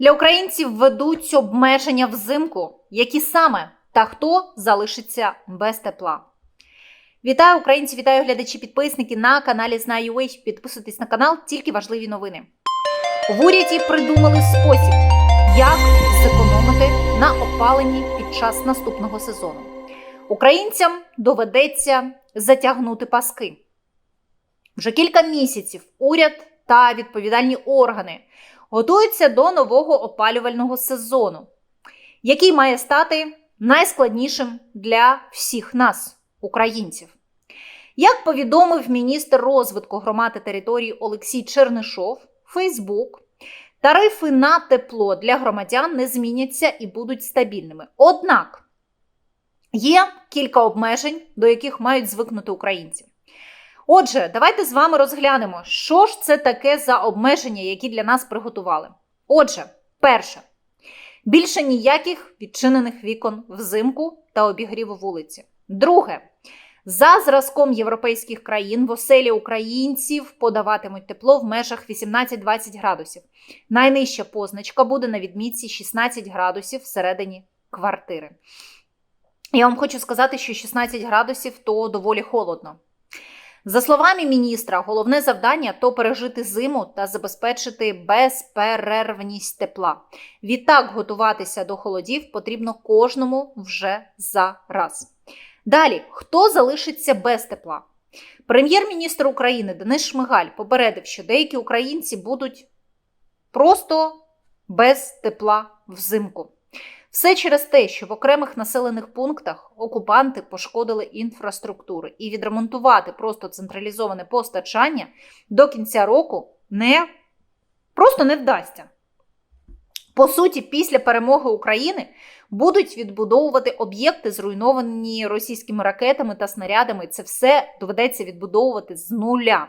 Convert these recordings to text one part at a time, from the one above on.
Для українців ведуть обмеження взимку, які саме та хто залишиться без тепла. Вітаю українці, вітаю глядачі, підписники на каналі Знаю.ua. Підписуйтесь на канал, тільки важливі новини. В уряді придумали спосіб, як зекономити на опаленні під час наступного сезону. Українцям доведеться затягнути паски. Вже кілька місяців уряд та відповідальні органи готуються до нового опалювального сезону, який має стати найскладнішим для всіх нас, українців. Як повідомив міністр розвитку громад і територій Олексій Чернишов, Фейсбук, тарифи на тепло для громадян не зміняться і будуть стабільними. Однак є кілька обмежень, до яких мають звикнути українці. Отже, давайте з вами розглянемо, що ж це таке за обмеження, які для нас приготували. Отже, перше, більше ніяких відчинених вікон взимку та обігріву вулиці. Друге, за зразком європейських країн в оселі українців подаватимуть тепло в межах 18-20 градусів. Найнижча позначка буде на відмітці 16 градусів всередині квартири. Я вам хочу сказати, що 16 градусів то доволі холодно. За словами міністра, головне завдання то пережити зиму та забезпечити безперервність тепла. Відтак готуватися до холодів потрібно кожному вже зараз. Далі, хто залишиться без тепла? Прем'єр-міністр України Денис Шмигаль попередив, що деякі українці будуть просто без тепла взимку. Все через те, що в окремих населених пунктах окупанти пошкодили інфраструктуру, і відремонтувати просто централізоване постачання до кінця року не просто не вдасться. По суті, після перемоги України будуть відбудовувати об'єкти, зруйновані російськими ракетами та снарядами. Це все доведеться відбудовувати з нуля.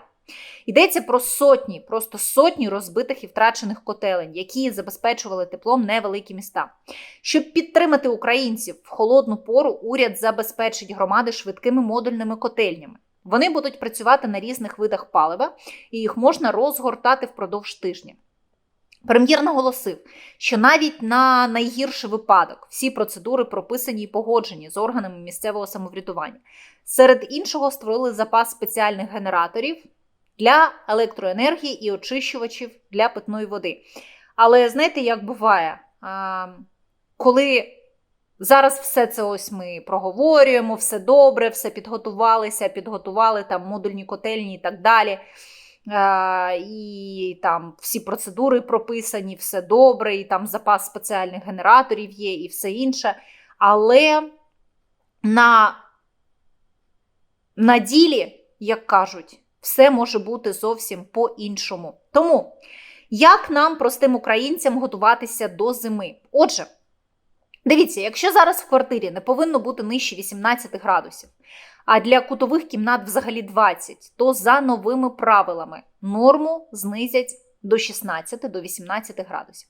Йдеться про сотні, просто сотні розбитих і втрачених котелень, які забезпечували теплом невеликі міста. Щоб підтримати українців в холодну пору, уряд забезпечить громади швидкими модульними котельнями. Вони будуть працювати на різних видах палива, і їх можна розгортати впродовж тижня. Прем'єр наголосив, що навіть на найгірший випадок всі процедури прописані і погоджені з органами місцевого самоврядування. Серед іншого створили запас спеціальних генераторів для електроенергії і очищувачів для питної води. Але знаєте, як буває, коли зараз все це ось ми проговорюємо, все добре, все підготувалися, підготували там модульні котельні і так далі. І там всі процедури прописані, все добре, і там запас спеціальних генераторів є, і все інше. Але на, на ділі, як кажуть, все може бути зовсім по-іншому. Тому, як нам, простим українцям, готуватися до зими? Отже, дивіться, якщо зараз в квартирі не повинно бути нижче 18 градусів, а для кутових кімнат взагалі 20, то за новими правилами норму знизять до 16 до 18 градусів.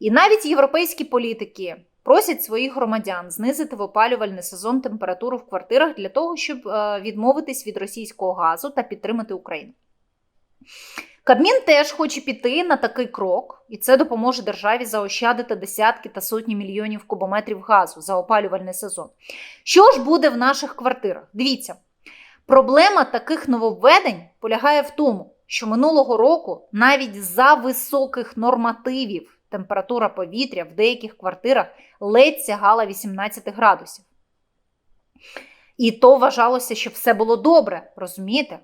І навіть європейські політики просять своїх громадян знизити в опалювальний сезон температуру в квартирах для того, щоб відмовитись від російського газу та підтримати Україну. Кабмін теж хоче піти на такий крок, і це допоможе державі заощадити десятки та сотні мільйонів кубометрів газу за опалювальний сезон. Що ж буде в наших квартирах? Дивіться, проблема таких нововведень полягає в тому, що минулого року навіть за високих нормативів температура повітря в деяких квартирах ледь сягала 18 градусів. І то вважалося, що все було добре, розумієте?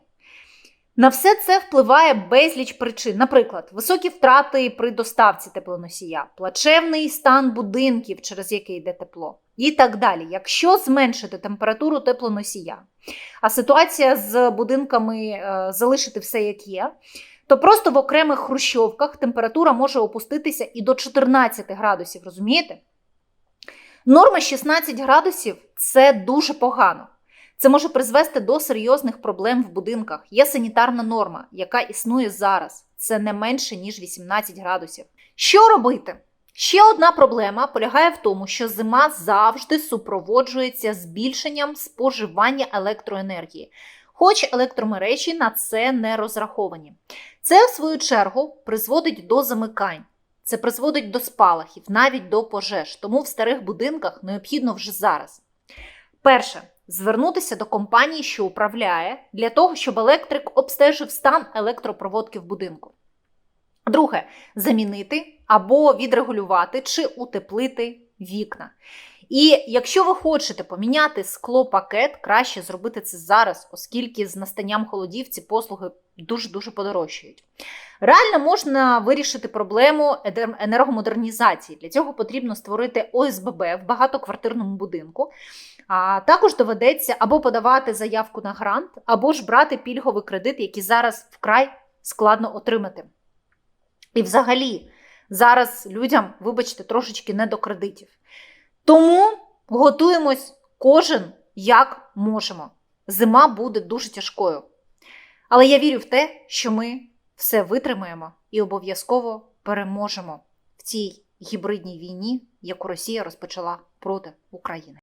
На все це впливає безліч причин. Наприклад, високі втрати при доставці теплоносія, плачевний стан будинків, через який йде тепло, і так далі. Якщо зменшити температуру теплоносія, а ситуація з будинками е, залишити все як є, то просто в окремих хрущовках температура може опуститися і до 14 градусів, розумієте? Норма 16 градусів це дуже погано. Це може призвести до серйозних проблем в будинках. Є санітарна норма, яка існує зараз. Це не менше, ніж 18 градусів. Що робити? Ще одна проблема полягає в тому, що зима завжди супроводжується збільшенням споживання електроенергії, хоч електромережі на це не розраховані. Це, в свою чергу, призводить до замикань. Це призводить до спалахів, навіть до пожеж. Тому в старих будинках необхідно вже зараз. Перше звернутися до компанії, що управляє, для того, щоб електрик обстежив стан електропроводки в будинку. Друге замінити або відрегулювати чи утеплити вікна. І якщо ви хочете поміняти склопакет, краще зробити це зараз, оскільки з настанням холодів ці послуги дуже-дуже подорожчають. Реально можна вирішити проблему енергомодернізації. Для цього потрібно створити ОСББ в багатоквартирному будинку. А також доведеться або подавати заявку на грант, або ж брати пільговий кредит, який зараз вкрай складно отримати. І взагалі, зараз людям, вибачте, трошечки не до кредитів. Тому готуємось кожен як можемо. Зима буде дуже тяжкою. Але я вірю в те, що ми все витримаємо і обов'язково переможемо в цій гібридній війні, яку Росія розпочала проти України.